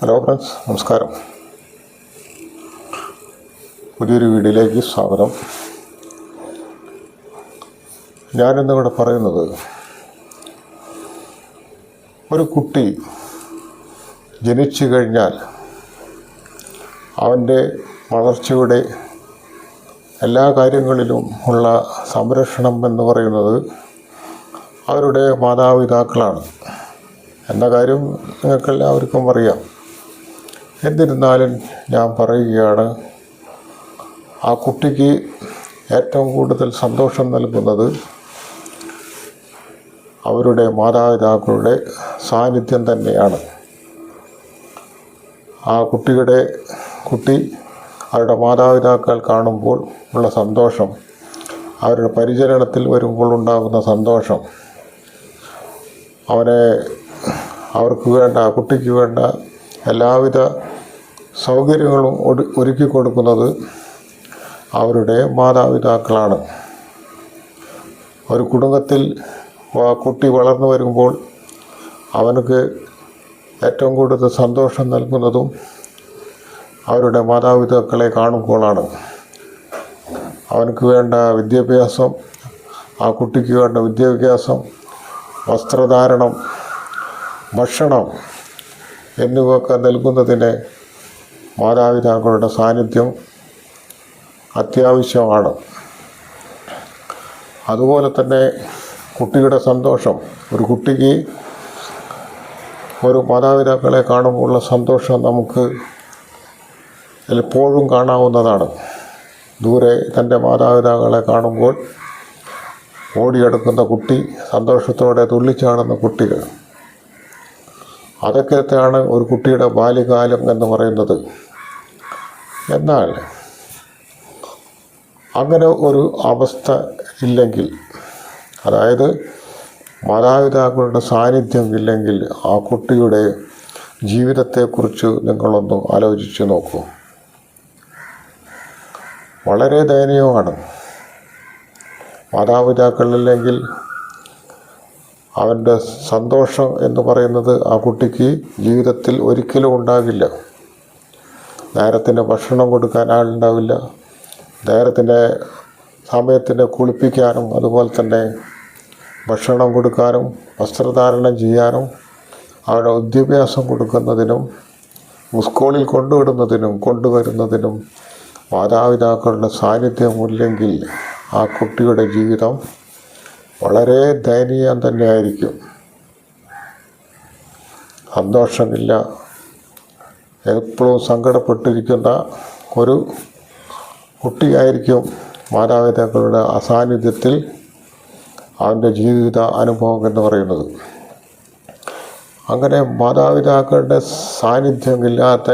Hello friends നമസ്കാരം. പുതിയൊരു വീഡിയോയിലേക്ക് സ്വാഗതം. ഞാനിന്നിവിടെ പറയുന്നത് ഒരു കുട്ടി ജനിച്ചു കഴിഞ്ഞാൽ അവന്റെ വളർച്ചയുടെ എല്ലാ കാര്യങ്ങളിലും ഉള്ള സംരക്ഷണം എന്ന് പറയുന്നത് അവരുടെ മാതാപിതാക്കളാണ്. എന്ന കാര്യം നിങ്ങൾക്കെല്ലാവർക്കും അറിയാം. എന്നിരുന്നാലും ഞാൻ പറയുകയാണ് ആ കുട്ടിക്ക് ഏറ്റവും കൂടുതൽ സന്തോഷം നൽകുന്നത് അവരുടെ മാതാപിതാക്കളുടെ സാന്നിധ്യം തന്നെയാണ്. ആ കുട്ടിയുടെ കുട്ടി അവരുടെ മാതാപിതാക്കൾ കാണുമ്പോൾ ഉള്ള സന്തോഷം അവരുടെ പരിചരണത്തിൽ വരുമ്പോൾ ഉണ്ടാകുന്ന സന്തോഷം അവനെ അവർക്ക് വേണ്ട കുട്ടിക്ക് വേണ്ട എല്ലാവിധ സൗകര്യങ്ങളും ഒരുക്കി കൊടുക്കുന്നത് അവരുടെ മാതാപിതാക്കളാണ്. ഒരു കുടുംബത്തിൽ കുട്ടി വളർന്നു വരുമ്പോൾ അവനക്ക് ഏറ്റവും കൂടുതൽ സന്തോഷം നൽകുന്നതും അവരുടെ മാതാപിതാക്കളെ കാണുമ്പോഴാണ് അവനക്ക് വേണ്ട വിദ്യാഭ്യാസം ആ കുട്ടിക്ക് വേണ്ട വിദ്യാഭ്യാസം വസ്ത്രധാരണം ഭക്ഷണം എന്നിവയൊക്കെ നൽകുന്നതിന് മാതാപിതാക്കളുടെ സാന്നിധ്യം അത്യാവശ്യമാണ്. അതുപോലെ തന്നെ കുട്ടിയുടെ സന്തോഷം. ഒരു കുട്ടിക്ക് ഒരു മാതാപിതാക്കളെ കാണുമ്പോഴുള്ള സന്തോഷം നമുക്ക് എപ്പോഴും കാണാവുന്നതാണ്. ദൂരെ തന്റെ മാതാപിതാക്കളെ കാണുമ്പോൾ ഓടിയെടുക്കുന്ന കുട്ടി സന്തോഷത്തോടെ തുള്ളിച്ചാടുന്ന കുട്ടികൾ. അതൊക്കെയാണ് ഒരു കുട്ടിയുടെ ബാല്യകാലം എന്ന് പറയുന്നത്. എന്നാൽ അങ്ങനെ ഒരു അവസ്ഥ ഇല്ലെങ്കിൽ അതായത് മാതാപിതാക്കളുടെ സാന്നിധ്യം ഇല്ലെങ്കിൽ ആ കുട്ടിയുടെ ജീവിതത്തെക്കുറിച്ച് നിങ്ങളൊന്ന് ആലോചിച്ച് നോക്കൂ. വളരെ ദയനീയമാണ്. മാതാപിതാക്കളില്ലെങ്കിൽ അവന്റെ സന്തോഷം എന്ന് പറയുന്നത് ആ കുട്ടിക്ക് ജീവിതത്തിൽ ഒരിക്കലും ഉണ്ടാകില്ല. നേരത്തിന്റെ ഭക്ഷണം കൊടുക്കാൻ ആളുണ്ടാവില്ല. നേരത്തിന്റെ സമയത്തിന് കുളിപ്പിക്കാനും അതുപോലെ തന്നെ ഭക്ഷണം കൊടുക്കാനും വസ്ത്രധാരണം ചെയ്യാനും അവരുടെ വിദ്യാഭ്യാസം കൊടുക്കുന്നതിനും സ്കൂളിൽ കൊണ്ടുവിടുന്നതിനും കൊണ്ടുവരുന്നതിനും മാതാപിതാക്കളുടെ സാന്നിധ്യമില്ലെങ്കിൽ ആ കുട്ടിയുടെ ജീവിതം വളരെ ദയനീയം തന്നെയായിരിക്കും. സന്തോഷമില്ല. എപ്പോഴും സങ്കടപ്പെട്ടിരിക്കുന്ന ഒരു കുട്ടിയായിരിക്കും മാതാപിതാക്കളുടെ അസാന്നിധ്യത്തിൽ അവന്റെ ജീവിത അനുഭവം എന്ന് പറയുന്നത്. അങ്ങനെ മാതാപിതാക്കളുടെ സാന്നിധ്യമില്ലാത്ത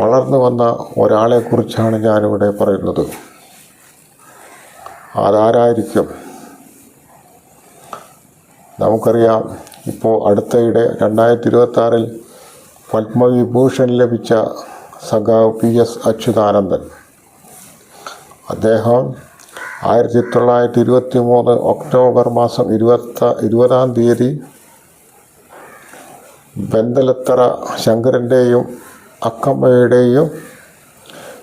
വളർന്നു വന്ന ഒരാളെക്കുറിച്ചാണ് ഞാനിവിടെ പറയുന്നത്. അതാരായിരിക്കും? നമുക്കറിയാം ഇപ്പോൾ അടുത്തയിടെ രണ്ടായിരത്തി ഇരുപത്തി ആറിൽ പത്മവിഭൂഷൺ ലഭിച്ച സഖാവ് പി എസ് അച്യുതാനന്ദൻ. അദ്ദേഹം ആയിരത്തി തൊള്ളായിരത്തി ഇരുപത്തി മൂന്ന് ഒക്ടോബർ മാസം ഇരുപത്ത ഇരുപതാം തീയതി ബന്ദലത്തറ ശങ്കരന്റെയും അക്കമ്മയുടെയും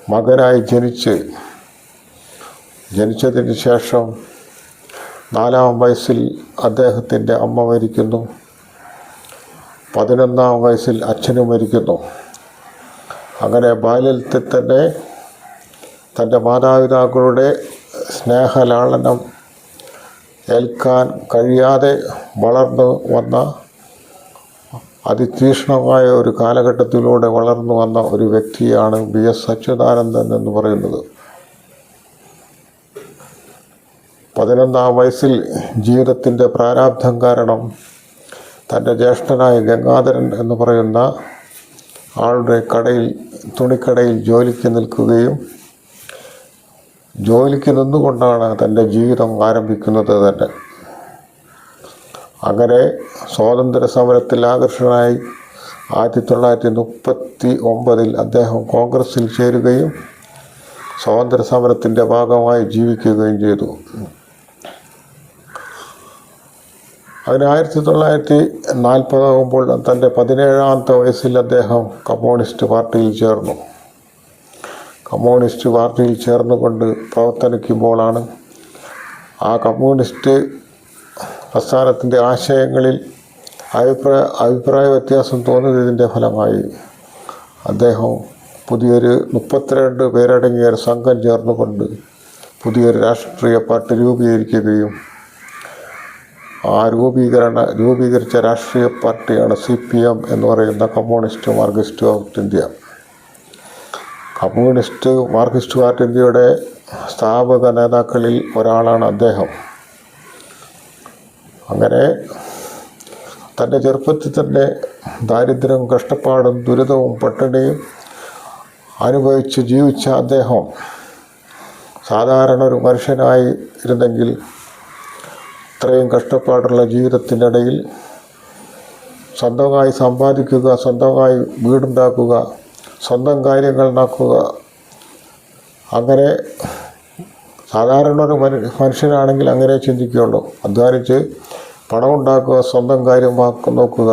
മകനായി ജനിച്ച് ജനിച്ചതിന് ശേഷം നാലാം വയസ്സിൽ അദ്ദേഹത്തിന്റെ അമ്മ മരിക്കുന്നു. പതിനൊന്നാം വയസ്സിൽ അച്ഛനും മരിക്കുന്നു. അങ്ങനെ ബാല്യത്തിൽ തന്നെ തന്റെ മാതാപിതാക്കളുടെ സ്നേഹലാളനം ഏൽക്കാൻ കഴിയാതെ വളർന്നു വന്ന അതിതീക്ഷ്ണമായ ഒരു കാലഘട്ടത്തിലൂടെ വളർന്നു വന്ന ഒരു വ്യക്തിയാണ് ബി എസ് അച്യുതാനന്ദൻ എന്ന് പറയുന്നത്. പതിനൊന്നാം വയസ്സിൽ ജീവിതത്തിന്റെ പ്രാരാബ്ധം കാരണം തന്റെ ജ്യേഷ്ഠനായ ഗംഗാധരൻ എന്ന് പറയുന്ന ആളുടെ കടയിൽ തുണിക്കടയിൽ ജോലിക്ക് നിൽക്കുകയും ജോലിക്ക് നിന്നുകൊണ്ടാണ് തന്റെ ജീവിതം ആരംഭിക്കുന്നത് തന്നെ. അങ്ങനെ സ്വാതന്ത്ര്യ സമരത്തിൽ ആകർഷകനായി ആയിരത്തി തൊള്ളായിരത്തി മുപ്പത്തി ഒമ്പതിൽ അദ്ദേഹം കോൺഗ്രസ്സിൽ ചേരുകയും സ്വാതന്ത്ര്യ സമരത്തിന്റെ ഭാഗമായി ജീവിക്കുകയും ചെയ്തു. അങ്ങനെ ആയിരത്തി തൊള്ളായിരത്തി നാൽപ്പതാകുമ്പോൾ തന്റെ പതിനേഴാമത്തെ വയസ്സിൽ അദ്ദേഹം കമ്മ്യൂണിസ്റ്റ് പാർട്ടിയിൽ ചേർന്നു. കമ്മ്യൂണിസ്റ്റ് പാർട്ടിയിൽ ചേർന്നുകൊണ്ട് പ്രവർത്തനിക്കുമ്പോഴാണ് ആ കമ്മ്യൂണിസ്റ്റ് പ്രസ്ഥാനത്തിന്റെ ആശയങ്ങളിൽ അഭിപ്രായ അഭിപ്രായ വ്യത്യാസം തോന്നിയതിന്റെ ഫലമായി അദ്ദേഹം പുതിയൊരു മുപ്പത്തിരണ്ട് പേരടങ്ങിയ ഒരു സംഘം ചേർന്നുകൊണ്ട് പുതിയൊരു രാഷ്ട്രീയ പാർട്ടി രൂപീകരിക്കുകയും ആ രൂപീകരണ രൂപീകരിച്ച രാഷ്ട്രീയ പാർട്ടിയാണ് സി പി എം എന്ന് പറയുന്ന communist marxist of India. Communist marxist party ഇന്ത്യയുടെ സ്ഥാപക നേതാക്കളിൽ ഒരാളാണ് അദ്ദേഹം. അങ്ങനെ തന്റെ ചെറുപ്പത്തിൽ തന്നെ ദാരിദ്ര്യവും കഷ്ടപ്പാടും ദുരിതവും പട്ടിണിയും അനുഭവിച്ച് ജീവിച്ച അദ്ദേഹം സാധാരണ ഒരു മനുഷ്യനായി ഇരുന്നെങ്കിൽ ഇത്രയും കഷ്ടപ്പാടുള്ള ജീവിതത്തിനിടയിൽ സ്വന്തമായി സമ്പാദിക്കുക സ്വന്തമായി വീടുണ്ടാക്കുക സ്വന്തം കാര്യങ്ങൾ നടക്കുക അങ്ങനെ സാധാരണ ഒരു മനു മനുഷ്യനാണെങ്കിൽ അങ്ങനെ ചിന്തിക്കുകയുള്ളൂ. അധ്വാനിച്ച് പണമുണ്ടാക്കുക സ്വന്തം കാര്യമാക്കുക നോക്കുക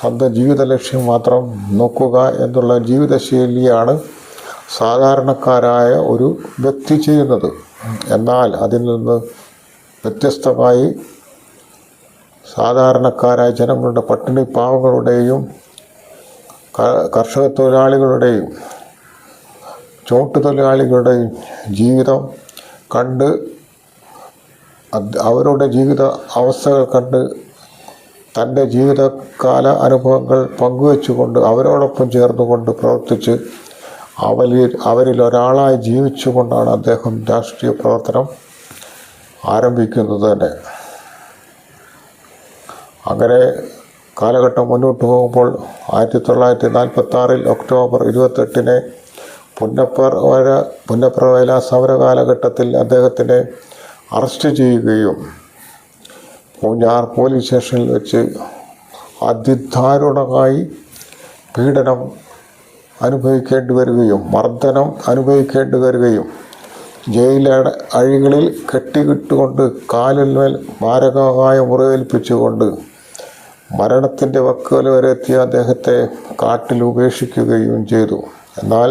സ്വന്തം ജീവിത ലക്ഷ്യം മാത്രം നോക്കുക എന്നുള്ള ജീവിതശൈലിയാണ് സാധാരണക്കാരായ ഒരു വ്യക്തി ചെയ്യുന്നത്. എന്നാൽ അതിൽ നിന്ന് വ്യത്യസ്തമായി സാധാരണക്കാരായ ജനങ്ങളുടെ പട്ടിണി പാവങ്ങളുടെയും കർഷക തൊഴിലാളികളുടെയും ചുവട്ടുതൊഴിലാളികളുടെയും ജീവിതം കണ്ട് അവരുടെ ജീവിത അവസ്ഥകൾ കണ്ട് തന്റെ ജീവിതകാല അനുഭവങ്ങൾ പങ്കുവെച്ചുകൊണ്ട് അവരോടൊപ്പം ചേർന്നുകൊണ്ട് പ്രവർത്തിച്ച് അവരിൽ അവരിൽ ഒരാളായി ജീവിച്ചുകൊണ്ടാണ് അദ്ദേഹം രാഷ്ട്രീയ പ്രവർത്തനം ആരംഭിക്കുന്നത് തന്നെ അങ്ങനെ കാലഘട്ടം മുന്നോട്ട് പോകുമ്പോൾ ആയിരത്തി തൊള്ളായിരത്തി നാൽപ്പത്തി ആറിൽ ഒക്ടോബർ ഇരുപത്തെട്ടിന് പുന്നപ്പർ വര പുന്നപ്ര വയല സമര കാലഘട്ടത്തിൽ അദ്ദേഹത്തിനെ അറസ്റ്റ് ചെയ്യുകയും പൂഞ്ഞാർ പോലീസ് സ്റ്റേഷനിൽ വെച്ച് അതിദാരുണമായി പീഡനം അനുഭവിക്കേണ്ടി വരികയും മർദ്ദനം അനുഭവിക്കേണ്ടി വരികയും ജയിലട അഴികളിൽ കെട്ടിക്കിട്ടുകൊണ്ട് കാലിന്മേൽ മാരകമായ മുറിവേൽപ്പിച്ചുകൊണ്ട് മരണത്തിന്റെ വക്കുകൾ വരെ എത്തിയ അദ്ദേഹത്തെ കാട്ടിൽ ഉപേക്ഷിക്കുകയും ചെയ്തു. എന്നാൽ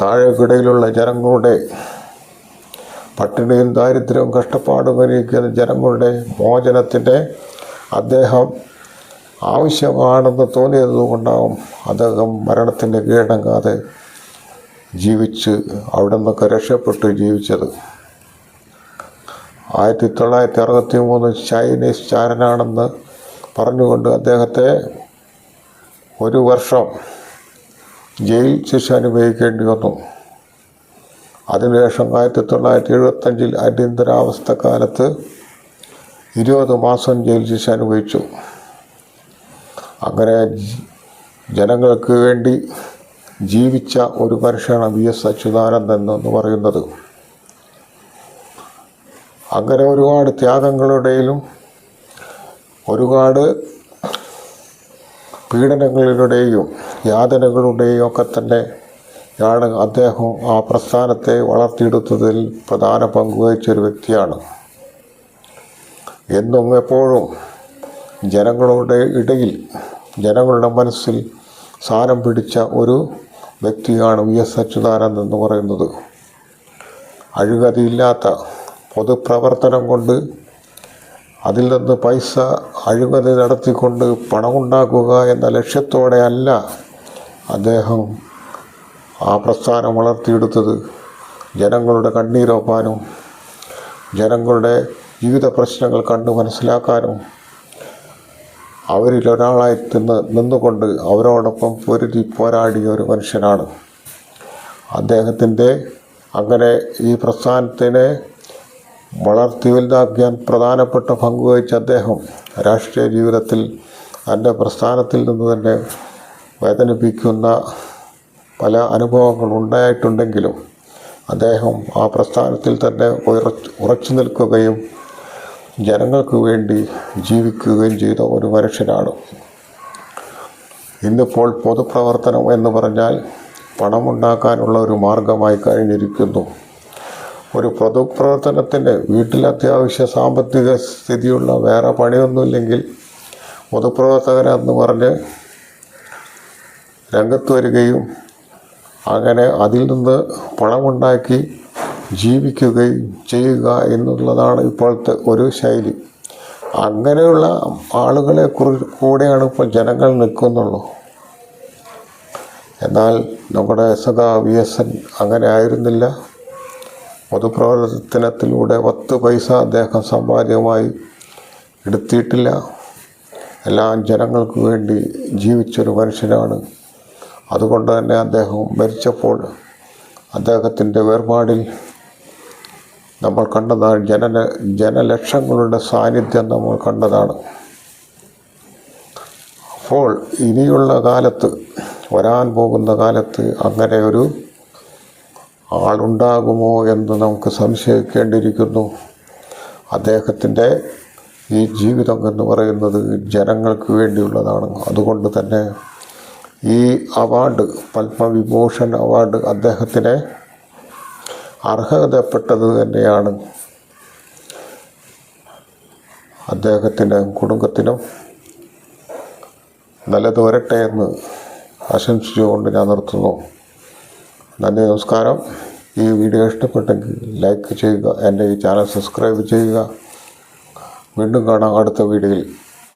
താഴെക്കിടയിലുള്ള ജനങ്ങളുടെ പട്ടിണിയും ദാരിദ്ര്യവും കഷ്ടപ്പാടും അനുഭവിക്കുന്ന ജനങ്ങളുടെ മോചനത്തിന്റെ അദ്ദേഹം ആവശ്യമാണെന്ന് തോന്നിയതുകൊണ്ടാവും അദ്ദേഹം മരണത്തിന്റെ കീഴടങ്ങാതെ ജീവിച്ച് അവിടെ നിന്നൊക്കെ രക്ഷപ്പെട്ട് ജീവിച്ചത്. ആയിരത്തി തൊള്ളായിരത്തി അറുപത്തി മൂന്ന് ചൈനീസ് ചാരനാണെന്ന് പറഞ്ഞുകൊണ്ട് അദ്ദേഹത്തെ ഒരു വർഷം ജയിൽ ശിക്ഷ അനുഭവിക്കേണ്ടി വന്നു. അതിനുശേഷം ആയിരത്തി തൊള്ളായിരത്തി എഴുപത്തഞ്ചിൽ അടിയന്തരാവസ്ഥ കാലത്ത് ഇരുപത് മാസം ജയിൽ ശിക്ഷ അനുഭവിച്ചു. അങ്ങനെ ജനങ്ങൾക്ക് വേണ്ടി ജീവിച്ച ഒരു മനുഷ്യനാണ് വി എസ് അച്യുതാനന്ദൻ എന്ന് പറയുന്നത്. അങ്ങനെ ഒരുപാട് ത്യാഗങ്ങളുടെയും ഒരുപാട് പീഡനങ്ങളുടെയും യാതനകളുടെയും ഒക്കെ തന്നെ ആണ് അദ്ദേഹം ആ പ്രസ്ഥാനത്തെ വളർത്തിയെടുത്തതിൽ പ്രധാന പങ്കുവഹിച്ചൊരു വ്യക്തിയാണ്. എന്നും എപ്പോഴും ജനങ്ങളുടെ ഇടയിൽ ജനങ്ങളുടെ മനസ്സിൽ സ്ഥാനം പിടിച്ച ഒരു വ്യക്തിയാണ് വി എസ് അച്യുതാനന്ദൻ എന്ന് പറയുന്നത്. അഴുകതിയില്ലാത്ത പൊതുപ്രവർത്തനം കൊണ്ട് അതിൽ നിന്ന് പൈസ അഴിമതി നടത്തിക്കൊണ്ട് പണമുണ്ടാക്കുക എന്ന ലക്ഷ്യത്തോടെ അല്ല അദ്ദേഹം ആ പ്രസ്ഥാനം വളർത്തിയെടുത്തത്. ജനങ്ങളുടെ കണ്ണീരൊപ്പാനും ജനങ്ങളുടെ ജീവിത പ്രശ്നങ്ങൾ കണ്ടു മനസ്സിലാക്കാനും അവരിൽ ഒരാളായി നിന്ന് നിന്നുകൊണ്ട് അവരോടൊപ്പം പൊരുതി പോരാടിയ ഒരു മനുഷ്യനാണ്. അദ്ദേഹത്തിന്റെ അങ്ങനെ ഈ പ്രസ്ഥാനത്തിനെ വളർത്തി വലുതാക്കിയാൻ പ്രധാനപ്പെട്ട പങ്കുവഹിച്ച അദ്ദേഹം രാഷ്ട്രീയ ജീവിതത്തിൽ തന്റെ പ്രസ്ഥാനത്തിൽ നിന്ന് തന്നെ വേദനിപ്പിക്കുന്ന പല അനുഭവങ്ങൾ ഉണ്ടായിട്ടുണ്ടെങ്കിലും അദ്ദേഹം ആ പ്രസ്ഥാനത്തിൽ തന്നെ ഉറച്ചു നിൽക്കുകയും ജനങ്ങൾക്ക് വേണ്ടി ജീവിക്കുകയും ചെയ്ത ഒരു മനുഷ്യനാണ്. ഇന്നിപ്പോൾ പൊതുപ്രവർത്തനം എന്ന് പറഞ്ഞാൽ പണമുണ്ടാക്കാനുള്ള ഒരു മാർഗമായി കഴിഞ്ഞിരിക്കുന്നു. ഒരു പൊതുപ്രവർത്തനത്തിന് വീട്ടിൽ അത്യാവശ്യ സാമ്പത്തിക സ്ഥിതിയുള്ള വേറെ പണിയൊന്നുമില്ലെങ്കിൽ പൊതുപ്രവർത്തകനെന്ന് പറഞ്ഞ് രംഗത്ത് വരികയും അങ്ങനെ അതിൽ നിന്ന് പണമുണ്ടാക്കി ജീവിക്കുകയും ചെയ്യുക എന്നുള്ളതാണ് ഇപ്പോഴത്തെ ഒരു ശൈലി. അങ്ങനെയുള്ള ആളുകളെ കുറി കൂടെയാണ് ഇപ്പോൾ ജനങ്ങൾ നിൽക്കുന്നുള്ളൂ. എന്നാൽ നമ്മുടെ സഖാ വി എസ് എൻ അങ്ങനെ ആയിരുന്നില്ല. പൊതുപ്രവർത്തനത്തിലൂടെ പത്ത് പൈസ അദ്ദേഹം സമ്പാദ്യമായി എടുത്തിട്ടില്ല. എല്ലാം ജനങ്ങൾക്ക് വേണ്ടി ജീവിച്ചൊരു മനുഷ്യനാണ്. അതുകൊണ്ട് തന്നെ അദ്ദേഹം മരിച്ചപ്പോൾ അദ്ദേഹത്തിന്റെ വേർപാടിൽ നമ്മൾ കണ്ടതാണ് ജന ജനലക്ഷങ്ങളുടെ സാന്നിധ്യം നമ്മൾ കണ്ടതാണ്. അപ്പോൾ ഇനിയുള്ള കാലത്ത് വരാൻ പോകുന്ന കാലത്ത് അങ്ങനെ ഒരു ആളുണ്ടാകുമോ എന്ന് നമുക്ക് സംശയിക്കേണ്ടിയിരിക്കുന്നു. അദ്ദേഹത്തിന്റെ ഈ ജീവിതം എന്ന് പറയുന്നത് ജനങ്ങൾക്ക് വേണ്ടിയുള്ളതാണ്. അതുകൊണ്ട് തന്നെ ഈ അവാർഡ് പത്മവിഭൂഷൺ അവാർഡ് അദ്ദേഹത്തിന് അർഹതപ്പെട്ടത് തന്നെയാണ്. അദ്ദേഹത്തിന്റെ കുടുംബത്തിനും നല്ലത് വരട്ടെ എന്ന് ആശംസിച്ചുകൊണ്ട് ഞാൻ നിർത്തുന്നു. നന്ദി നമസ്കാരം. ഈ വീഡിയോ ഇഷ്ടപ്പെട്ടെങ്കിൽ ലൈക്ക് ചെയ്യുക എന്റെ ഈ ചാനൽ സബ്സ്ക്രൈബ് ചെയ്യുക. വീണ്ടും കാണാം അടുത്ത വീഡിയോയിൽ.